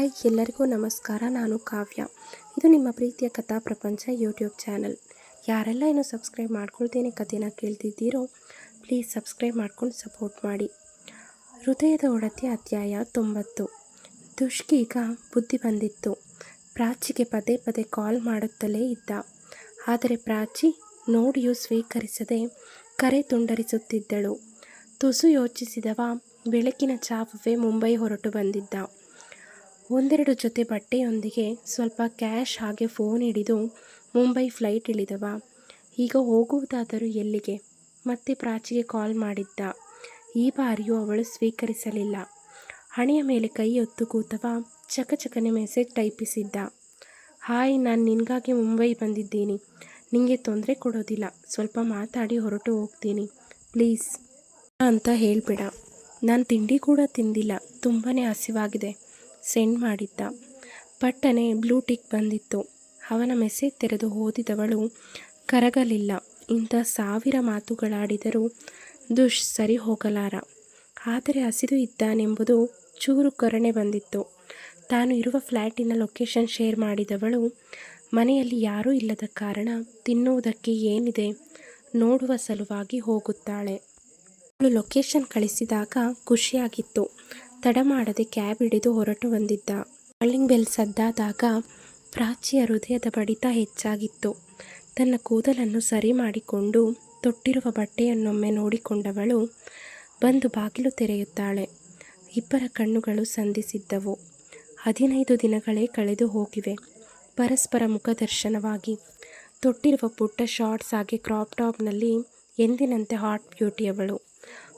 Hi, ಎಲ್ಲರಿಗೂ ನಮಸ್ಕಾರ. ನಾನು ಕಾವ್ಯ. ಇದು ನಿಮ್ಮ ಪ್ರೀತಿಯ ಕಥಾ ಪ್ರಪಂಚ ಯೂಟ್ಯೂಬ್ ಚಾನಲ್. ಯಾರೆಲ್ಲ ಏನು ಸಬ್ಸ್ಕ್ರೈಬ್ ಮಾಡ್ಕೊಳ್ತೇನೆ ಕಥೆನ ಕೇಳ್ತಿದ್ದೀರೋ ಪ್ಲೀಸ್ ಸಬ್ಸ್ಕ್ರೈಬ್ ಮಾಡ್ಕೊಂಡು ಸಪೋರ್ಟ್ ಮಾಡಿ. ಹೃದಯದ ಒಡತಿ ಅಧ್ಯಾಯ ತೊಂಬತ್ತು. ದುಷ್ಕೀಗ ಬುದ್ಧಿ ಬಂದಿತ್ತು. ಪ್ರಾಚಿಗೆ ಪದೇ ಪದೇ ಕಾಲ್ ಮಾಡುತ್ತಲೇ ಇದ್ದ. ಆದರೆ ಪ್ರಾಚಿ ನೋಡಿಯೂ ಸ್ವೀಕರಿಸದೆ ಕರೆ ತುಂಡರಿಸುತ್ತಿದ್ದಳು. ತುಸು ಯೋಚಿಸಿದವ ಬೆಳಕಿನ ಚಾಪವೇ ಮುಂಬೈ ಹೊರಟು ಬಂದಿದ್ದ. ಒಂದೆರಡು ಜೊತೆ ಬಟ್ಟೆಯೊಂದಿಗೆ ಸ್ವಲ್ಪ ಕ್ಯಾಶ್ ಹಾಗೆ ಫೋನ್ ಹಿಡಿದು ಮುಂಬೈ ಫ್ಲೈಟ್ ಇಳಿದವ. ಈಗ ಹೋಗುವುದಾದರೂ ಎಲ್ಲಿಗೆ? ಮತ್ತೆ ಪ್ರಾಚಿಗೆ ಕಾಲ್ ಮಾಡಿದ್ದ. ಈ ಬಾರಿಯೂ ಅವಳು ಸ್ವೀಕರಿಸಲಿಲ್ಲ. ಹಣೆಯ ಮೇಲೆ ಕೈ ಹೊತ್ತು ಕೂತವ, ಚಕಚಕನೆ ಮೆಸೇಜ್ ಟೈಪಿಸಿದ್ದ. ಹಾಯ್, ನಾನು ನಿನಗಾಗಿ ಮುಂಬೈ ಬಂದಿದ್ದೀನಿ. ನಿಮಗೆ ತೊಂದರೆ ಕೊಡೋದಿಲ್ಲ. ಸ್ವಲ್ಪ ಮಾತಾಡಿ, ಹೊರಟು ಹೋಗ್ತೀನಿ. ಪ್ಲೀಸ್ ಅಂತ ಹೇಳಿಬಿಡ. ನಾನು ತಿಂಡಿ ಕೂಡ ತಿಂದಿಲ್ಲ. ತುಂಬಾ ಹಸಿವಾಗಿದೆ. ಸೆಂಡ್ ಮಾಡಿದ್ದ. ಪಟ್ಟನೆ ಬ್ಲೂ ಟಿಕ್ ಬಂದಿತ್ತು. ಅವನ ಮೆಸೇಜ್ ತೆರೆದು ಓದಿದವಳು, ಕರಗಲಿಲ್ಲ. ಇಂಥ ಸಾವಿರ ಮಾತುಗಳಾಡಿದರೂ ದುಷ್ ಸರಿ ಹೋಗಲಾರ. ಆದರೆ ಹಸಿದು ಇದ್ದಾನೆಂಬುದು ಚೂರು ಕೊರಣೆ ಬಂದಿತ್ತು. ತಾನು ಇರುವ ಫ್ಲ್ಯಾಟಿನ ಲೊಕೇಶನ್ ಶೇರ್ ಮಾಡಿದವಳು, ಮನೆಯಲ್ಲಿ ಯಾರೂ ಇಲ್ಲದ ಕಾರಣ ತಿನ್ನುವುದಕ್ಕೆ ಏನಿದೆ ನೋಡುವ ಸಲುವಾಗಿ ಹೋಗುತ್ತಾಳೆ. ಅವಳು ಲೊಕೇಶನ್ ಕಳಿಸಿದಾಗ ಖುಷಿಯಾಗಿತ್ತು. ತಡ ಮಾಡದೆ ಕ್ಯಾಬ್ ಹಿಡಿದು ಹೊರಟು ಬಂದಿದ್ದ. ಕಾಲಿಂಗ್ ಬೆಲ್ ಸದ್ದಾದಾಗ ಪ್ರಾಚಿಯ ಹೃದಯದ ಬಡಿತ ಹೆಚ್ಚಾಗಿತ್ತು. ತನ್ನ ಕೂದಲನ್ನು ಸರಿ ಮಾಡಿಕೊಂಡು ತೊಟ್ಟಿರುವ ಬಟ್ಟೆಯನ್ನೊಮ್ಮೆ ನೋಡಿಕೊಂಡವಳು ಬಂದು ಬಾಗಿಲು ತೆರೆಯುತ್ತಾಳೆ. ಇಬ್ಬರ ಕಣ್ಣುಗಳು ಸಂಧಿಸಿದ್ದವು. ಹದಿನೈದು ದಿನಗಳೇ ಕಳೆದು ಹೋಗಿವೆ. ಪರಸ್ಪರ ಮುಖದರ್ಶನವಾಗಿ. ತೊಟ್ಟಿರುವ ಪುಟ್ಟ ಶಾರ್ಟ್ಸ್ ಹಾಗೆ ಕ್ರಾಪ್ ಟಾಪ್ನಲ್ಲಿ ಎಂದಿನಂತೆ ಹಾಟ್ ಬ್ಯೂಟಿಯವಳು.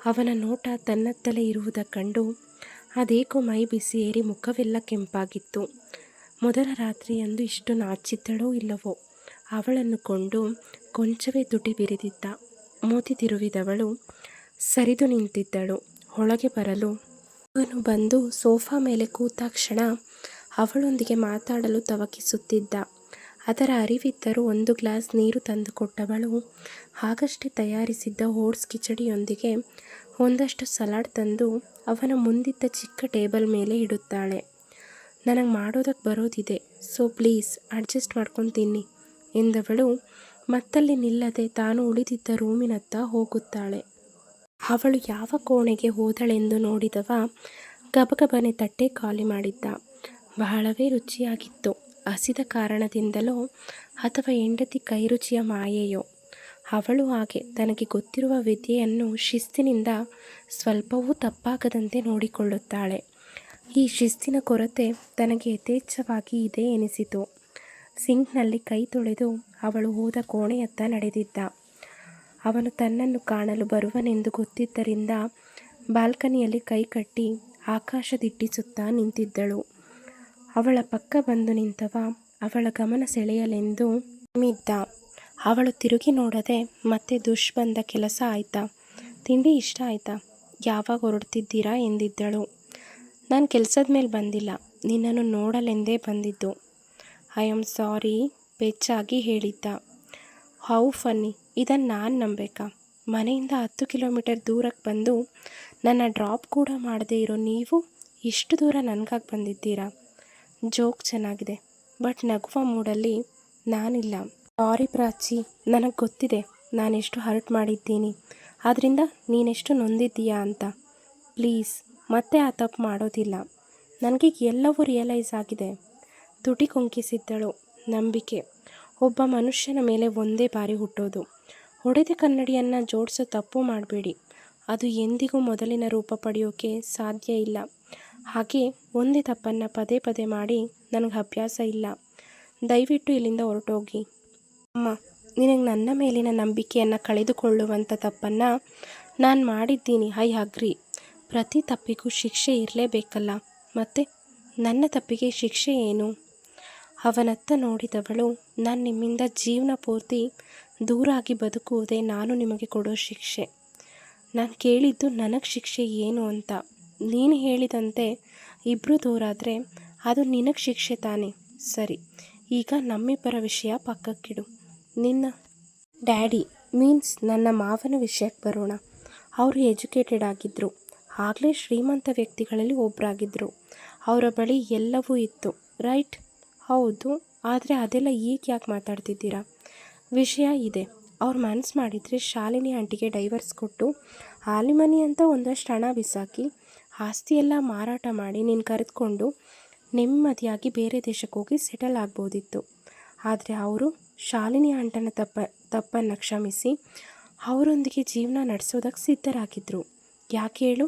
ಅವನ ನೋಟ ತನ್ನತ್ತಲೇ ಇರುವುದ ಕಂಡು ಅದೇಕೋ ಮೈ ಬಿಸಿ ಏರಿ ಮುಖವೆಲ್ಲ ಕೆಂಪಾಗಿತ್ತು. ಮೊದಲ ರಾತ್ರಿಯಂದು ಇಷ್ಟು ನಾಚಿದ್ದಳೋ ಇಲ್ಲವೋ? ಅವಳನ್ನು ಕೊಂಡು ಕೊಂಚವೇ ತುಟಿ ಬಿರಿದಿದ್ದ. ಮೋತಿ ತಿರುವಿದವಳು ಸರಿದು ನಿಂತಿದ್ದಳು. ಒಳಗೆ ಬರಲು ಅವನು ಬಂದು ಸೋಫಾ ಮೇಲೆ ಕೂತಾಕ್ಷಣ ಅವಳೊಂದಿಗೆ ಮಾತಾಡಲು ತವಕಿಸುತ್ತಿದ್ದ. ಅದರ ಅರಿವಿದ್ದರೂ ಒಂದು ಗ್ಲಾಸ್ ನೀರು ತಂದುಕೊಟ್ಟವಳು. ಆಗಷ್ಟೇ ತಯಾರಿಸಿದ್ದ ಓಟ್ಸ್ ಕಿಚಡಿಯೊಂದಿಗೆ ಒಂದಷ್ಟು ಸಲಾಡ್ ತಂದು ಅವನ ಮುಂದಿದ್ದ ಚಿಕ್ಕ ಟೇಬಲ್ ಮೇಲೆ ಇಡುತ್ತಾಳೆ. ನನಗೆ ಮಾಡೋದಕ್ಕೆ ಬರೋದಿದೆ, ಸೊ ಪ್ಲೀಸ್ ಅಡ್ಜಸ್ಟ್ ಮಾಡ್ಕೊಂಡು ತಿನ್ನಿ ಎಂದವಳು ಮತ್ತಲ್ಲಿ ನಿಲ್ಲದೆ ತಾನು ಉಳಿದಿದ್ದ ರೂಮಿನತ್ತ ಹೋಗುತ್ತಾಳೆ. ಅವಳು ಯಾವ ಕೋಣೆಗೆ ಹೋದಳೆಂದು ನೋಡಿದವ ಗಬಗಬನೆ ತಟ್ಟೆ ಖಾಲಿ ಮಾಡಿದ್ದ. ಬಹಳವೇ ರುಚಿಯಾಗಿತ್ತು, ಹಸಿದ ಕಾರಣದಿಂದಲೋ ಅಥವಾ ಹೆಂಡತಿ ಕೈರುಚಿಯ ಮಾಯೆಯೋ. ಅವಳು ಹಾಗೆ ತನಗೆ ಗೊತ್ತಿರುವ ವಿದ್ಯೆಯನ್ನು ಶಿಸ್ತಿನಿಂದ ಸ್ವಲ್ಪವೂ ತಪ್ಪಾಗದಂತೆ ನೋಡಿಕೊಳ್ಳುತ್ತಾಳೆ. ಈ ಶಿಸ್ತಿನ ಕೊರತೆ ತನಗೆ ಯಥೇಚ್ಛವಾಗಿ ಇದೆ ಎನಿಸಿತು. ಸಿಂಕ್ನಲ್ಲಿ ಕೈ ತೊಳೆದು ಅವಳು ಹೋದ ಕೋಣೆಯತ್ತ ನಡೆದಿದ್ದ. ಅವನು ತನ್ನನ್ನು ಕಾಣಲು ಬರುವನೆಂದು ಗೊತ್ತಿದ್ದರಿಂದ ಬಾಲ್ಕನಿಯಲ್ಲಿ ಕೈ ಕಟ್ಟಿ ಆಕಾಶ ದಿಟ್ಟಿಸುತ್ತಾ ನಿಂತಿದ್ದಳು. ಅವಳ ಪಕ್ಕ ಬಂದು ನಿಂತವ ಅವಳ ಗಮನ ಸೆಳೆಯಲೆಂದು ಮಿದ್ದ ಅವಳು ತಿರುಗಿ ನೋಡದೆ ಮತ್ತೆ ದುಷ್ ಬಂದ ಕೆಲಸ ಆಯ್ತಾ? ತಿಂಡಿ ಇಷ್ಟ ಆಯ್ತಾ? ಯಾವಾಗ ಹೊರಡ್ತಿದ್ದೀರಾ ಎಂದಿದ್ದಳು. ನಾನು ಕೆಲಸದ ಮೇಲೆ ಬಂದಿಲ್ಲ. ನಿನ್ನನ್ನು ನೋಡಲೆಂದೇ ಬಂದಿದ್ದು. ಐ ಆಮ್ ಸಾರಿ ಬೆಚ್ಚಾಗಿ ಹೇಳಿದ್ದ. ಹೌ ಫನ್ನಿ ಇದನ್ನು ನಾನು ನಂಬೇಕಾ? ಮನೆಯಿಂದ ಹತ್ತು ಕಿಲೋಮೀಟರ್ ದೂರಕ್ಕೆ ಬಂದು ನನ್ನ ಡ್ರಾಪ್ ಕೂಡ ಮಾಡದೇ ಇರೋ ನೀವು ಇಷ್ಟು ದೂರ ನನಗಾಗಿ ಬಂದಿದ್ದೀರಾ? ಜೋಕ್ ಚೆನ್ನಾಗಿದೆ. ಬಟ್ ನಗುವ ಮೂಡಲ್ಲಿ ನಾನಿಲ್ಲ. ಸಾರಿ ಪ್ರಾಚಿ, ನನಗೆ ಗೊತ್ತಿದೆ ನಾನೆಷ್ಟು ಹರ್ಟ್ ಮಾಡಿದ್ದೀನಿ. ಆದ್ದರಿಂದ ನೀನೆಷ್ಟು ನೊಂದಿದ್ದೀಯಾ ಅಂತ. ಪ್ಲೀಸ್, ಮತ್ತೆ ಆ ತಪ್ಪು ಮಾಡೋದಿಲ್ಲ. ನನಗೆ ಎಲ್ಲವೂ ರಿಯಲೈಸ್ ಆಗಿದೆ. ತುಟಿ ಕುಂಕಿಸಿದ್ದಳು ನಂಬಿಕೆ. ಒಬ್ಬ ಮನುಷ್ಯನ ಮೇಲೆ ಒಂದೇ ಬಾರಿ ಹುಟ್ಟೋದು. ಹೊಡೆದ ಕನ್ನಡಿಯನ್ನು ಜೋಡಿಸೋ ತಪ್ಪು ಮಾಡಬೇಡಿ. ಅದು ಎಂದಿಗೂ ಮೊದಲಿನ ರೂಪ ಪಡೆಯೋಕೆ ಸಾಧ್ಯ ಇಲ್ಲ. ಹಾಗೆ ಒಂದೇ ತಪ್ಪನ್ನು ಪದೇ ಪದೇ ಮಾಡಿ ನನಗೆ ಅಭ್ಯಾಸ ಇಲ್ಲ. ದಯವಿಟ್ಟು ಇಲ್ಲಿಂದ ಹೊರಟೋಗಿ. ಅಮ್ಮ, ನಿನಗೆ ನನ್ನ ಮೇಲಿನ ನಂಬಿಕೆಯನ್ನು ಕಳೆದುಕೊಳ್ಳುವಂಥ ತಪ್ಪನ್ನು ನಾನು ಮಾಡಿದ್ದೀನಿ. I agree. ಪ್ರತಿ ತಪ್ಪಿಗೂ ಶಿಕ್ಷೆ ಇರಲೇಬೇಕಲ್ಲ. ಮತ್ತು ನನ್ನ ತಪ್ಪಿಗೆ ಶಿಕ್ಷೆ ಏನು? ಅವನತ್ತ ನೋಡಿದವಳು ನಾನು ನಿಮ್ಮಿಂದ ಜೀವನ ಪೂರ್ತಿ ದೂರಾಗಿ ಬದುಕುವುದೇ ನಾನು ನಿಮಗೆ ಕೊಡೋ ಶಿಕ್ಷೆ. ನಾನು ಕೇಳಿದ್ದು ನನಗೆ ಶಿಕ್ಷೆ ಏನು ಅಂತ. ನೀನು ಹೇಳಿದಂತೆ ಇಬ್ಬರು ದೂರಾದರೆ ಅದು ನಿನಗೆ ಶಿಕ್ಷೆ ತಾನೇ. ಸರಿ, ಈಗ ನಮ್ಮಿಬ್ಬರ ವಿಷಯ ಪಕ್ಕಕ್ಕಿಡು. ನಿನ್ನ ಡ್ಯಾಡಿ ಮೀನ್ಸ್ ನನ್ನ ಮಾವನ ವಿಷಯಕ್ಕೆ ಬರೋಣ. ಅವರು ಎಜುಕೇಟೆಡ್ ಆಗಿದ್ದರು ಆಗಲೇ ಶ್ರೀಮಂತ ವ್ಯಕ್ತಿಗಳಲ್ಲಿ ಒಬ್ಬರಾಗಿದ್ದರು ಅವರ ಬಳಿ ಎಲ್ಲವೂ ಇತ್ತು. ರೈಟ್? ಹೌದು. ಆದರೆ ಅದೆಲ್ಲ ಈಗ ಯಾಕೆ ಮಾತಾಡ್ತಿದ್ದೀರಾ? ವಿಷಯ ಇದೆ. ಅವ್ರು ಮನಸ್ಸು ಮಾಡಿದರೆ ಶಾಲಿನಿ ಆಂಟಿಗೆ ಡೈವರ್ಸ್ ಕೊಟ್ಟು ಆಲಿಮನಿ ಅಂತ ಒಂದಷ್ಟು ಹಣ ಬಿಸಾಕಿ, ಆಸ್ತಿಯೆಲ್ಲ ಮಾರಾಟ ಮಾಡಿ ನೀನು ಕರೆದುಕೊಂಡು ನೆಮ್ಮದಿಯಾಗಿ ಬೇರೆ ದೇಶಕ್ಕೆ ಹೋಗಿ ಸೆಟಲ್ ಆಗ್ಬೋದಿತ್ತು. ಆದರೆ ಅವರು ಶಾಲಿನಿ ಆಂಟನ ತಪ್ಪ, ತಪ್ಪನ್ನು ಕ್ಷಮಿಸಿ ಅವರೊಂದಿಗೆ ಜೀವನ ನಡೆಸೋದಕ್ಕೆ ಸಿದ್ಧರಾಗಿದ್ದರು ಯಾಕೆ ಹೇಳು?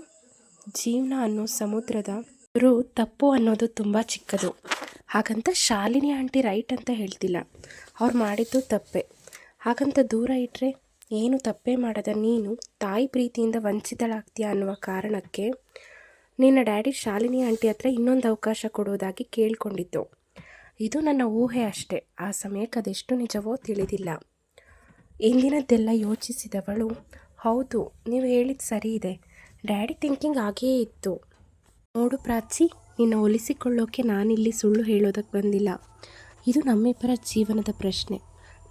ಜೀವನ ಅನ್ನೋ ಸಮುದ್ರದ ರು ತಪ್ಪು ಅನ್ನೋದು ತುಂಬ ಚಿಕ್ಕದು. ಹಾಗಂತ ಶಾಲಿನಿ ಆಂಟಿ ರೈಟ್ ಅಂತ ಹೇಳ್ತಿಲ್ಲ. ಅವ್ರು ಮಾಡಿದ್ದು ತಪ್ಪೆ. ಹಾಗಂತ ದೂರ ಇಟ್ಟರೆ ಏನು ತಪ್ಪೇ ಮಾಡದ ನೀನು ತಾಯಿ ಪ್ರೀತಿಯಿಂದ ವಂಚಿತಳಾಗ್ತೀಯ ಅನ್ನುವ ಕಾರಣಕ್ಕೆ ನಿನ್ನ ಡ್ಯಾಡಿ ಶಾಲಿನಿ ಆಂಟಿ ಹತ್ರ ಇನ್ನೊಂದು ಅವಕಾಶ ಕೊಡೋದಾಗಿ ಕೇಳ್ಕೊಂಡಿದ್ದು. ಇದು ನನ್ನ ಊಹೆ ಅಷ್ಟೆ. ಆ ಸಮಯಕ್ಕೆ ಅದೆಷ್ಟು ನಿಜವೋ ತಿಳಿದಿಲ್ಲ. ಇಂದಿನದ್ದೆಲ್ಲ ಯೋಚಿಸಿದವಳು, ಹೌದು, ನೀವು ಹೇಳಿದ್ದು ಸರಿ ಇದೆ. ಡ್ಯಾಡಿ ಥಿಂಕಿಂಗ್ ಹಾಗೆಯೇ ಇತ್ತು. ನೋಡು ಪ್ರಾಚಿ ನಿನ್ನ ಒಲಿಸಿಕೊಳ್ಳೋಕೆ ನಾನಿಲ್ಲಿ ಸುಳ್ಳು ಹೇಳೋದಕ್ಕೆ ಬಂದಿಲ್ಲ. ಇದು ನಮ್ಮಿಬ್ಬರ ಜೀವನದ ಪ್ರಶ್ನೆ.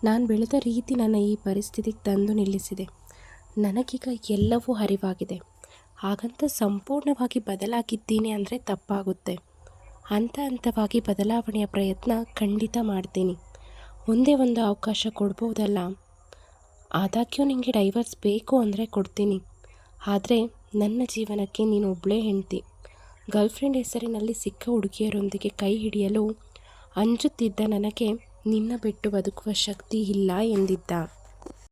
ನಾನು ಬೆಳೆದ ರೀತಿ ನನ್ನ ಈ ಪರಿಸ್ಥಿತಿಗೆ ತಂದು ನಿಲ್ಲಿಸಿದೆ. ನನಗೀಗ ಎಲ್ಲವೂ ಅರಿವಾಗಿದೆ. ಹಾಗಂತ ಸಂಪೂರ್ಣವಾಗಿ ಬದಲಾಗಿದ್ದೀನಿ ಅಂದರೆ ತಪ್ಪಾಗುತ್ತೆ. ಹಂತ ಹಂತವಾಗಿ ಬದಲಾವಣೆಯ ಪ್ರಯತ್ನ ಖಂಡಿತ ಮಾಡ್ತೀನಿ. ಒಂದೇ ಒಂದು ಅವಕಾಶ ಕೊಡ್ಬೋದಲ್ಲ? ಆದಾಗ್ಯೂ ನಿಮಗೆ ಡೈವರ್ಸ್ ಬೇಕು ಅಂದರೆ ಕೊಡ್ತೀನಿ. ಆದರೆ ನನ್ನ ಜೀವನಕ್ಕೆ ನೀನು ಒಬ್ಬಳೇ ಹೆಂಡ್ತಿ. ಗರ್ಲ್ಫ್ರೆಂಡ್ ಹೆಸರಿನಲ್ಲಿ ಸಿಕ್ಕ ಹುಡುಗಿಯರೊಂದಿಗೆ ಕೈ ಹಿಡಿಯಲು ಅಂಜುತ್ತಿದ್ದ ನನಗೆ ನಿನ್ನ ಬಿಟ್ಟು ಬದುಕುವ ಶಕ್ತಿ ಇಲ್ಲ ಎಂದಿದ್ದ.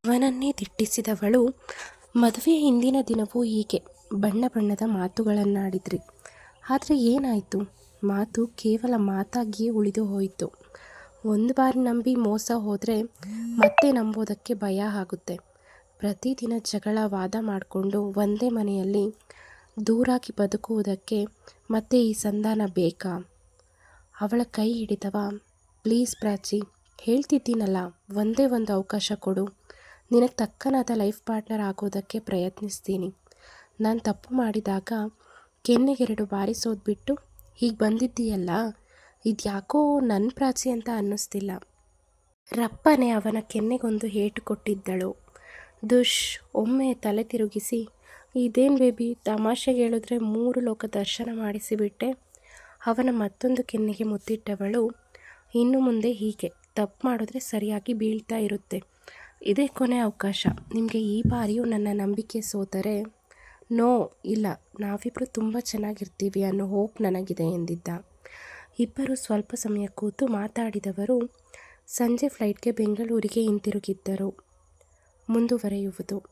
ಅವನನ್ನೇ ದಿಟ್ಟಿಸಿದವಳು ಮದುವೆಯ ಹಿಂದಿನ ದಿನವೂ ಹೀಗೆ. ಬಣ್ಣ ಬಣ್ಣದ ಮಾತುಗಳನ್ನಾಡಿದ್ರಿ. ಆದರೆ ಏನಾಯಿತು? ಮಾತು ಕೇವಲ ಮಾತಾಗಿಯೇ ಉಳಿದು ಹೋಯಿತು. ಒಂದು ಬಾರಿ ನಂಬಿ ಮೋಸ ಹೋದರೆ ಮತ್ತೆ ನಂಬೋದಕ್ಕೆ ಭಯ ಆಗುತ್ತೆ. ಪ್ರತಿದಿನ ಜಗಳ, ವಾದ ಮಾಡಿಕೊಂಡು ಒಂದೇ ಮನೆಯಲ್ಲಿ ದೂರಾಗಿ ಬದುಕುವುದಕ್ಕೆ ಮತ್ತೆ ಈ ಸಂಧಾನ ಬೇಕಾ? ಅವಳ ಕೈ ಹಿಡಿದವ, ಪ್ಲೀಸ್ ಪ್ರಾಚಿ, ಹೇಳ್ತಿದ್ದೀನಲ್ಲ, ಒಂದೇ ಒಂದು ಅವಕಾಶ ಕೊಡು. ನಿನಗೆ ತಕ್ಕನಾದ ಲೈಫ್ ಪಾರ್ಟ್ನರ್ ಆಗೋದಕ್ಕೆ ಪ್ರಯತ್ನಿಸ್ತೀನಿ. ನಾನು ತಪ್ಪು ಮಾಡಿದಾಗ ಕೆನ್ನೆಗೆರಡು ಬಾರಿಸೋದು ಹೀಗೆ ಬಂದಿದ್ದೀಯಲ್ಲ? ಇದು ಯಾಕೋ ನನ್ನ ಪ್ರಾಚಿ ಅಂತ ಅನ್ನಿಸ್ತಿಲ್ಲ. ರಪ್ಪನೆ ಅವನ ಕೆನ್ನೆಗೊಂದು ಹೇಟು ಕೊಟ್ಟಿದ್ದಳು. ದುಷ್, ಒಮ್ಮೆ ತಲೆ ತಿರುಗಿಸಿ, ಇದೇನು ಬೇಬಿ, ತಮಾಷೆಗೆ ಹೇಳಿದ್ರೆ ಮೂರು ಲೋಕ ದರ್ಶನ ಮಾಡಿಸಿಬಿಟ್ಟೆ ಅವನ ಮತ್ತೊಂದು ಕೆನ್ನೆಗೆ ಮುತ್ತಿಟ್ಟವಳು ಇನ್ನು ಮುಂದೆ ಹೀಗೆ, ತಪ್ಪು ಮಾಡಿದ್ರೆ ಸರಿಯಾಗಿ ಬೀಳ್ತಾ ಇರುತ್ತೆ. ಇದೇ ಕೊನೆ ಅವಕಾಶ. ನಿಮಗೆ ಈ ಬಾರಿಯೂ ನನ್ನ ನಂಬಿಕೆ ಸೋತರೆ ನೋ, ಇಲ್ಲ. ನಾವಿಬ್ಬರು ತುಂಬ ಚೆನ್ನಾಗಿರ್ತೀವಿ ಅನ್ನೋ ಹೋಪ್ ನನಗಿದೆ ಎಂದಿದ್ದ. ಇಬ್ಬರು ಸ್ವಲ್ಪ ಸಮಯ ಕೂತು ಮಾತಾಡಿದವರು ಸಂಜೆ ಫ್ಲೈಟ್ಗೆ ಬೆಂಗಳೂರಿಗೆ ಹಿಂತಿರುಗಿದ್ದರು. ಮುಂದುವರೆಯುವುದು.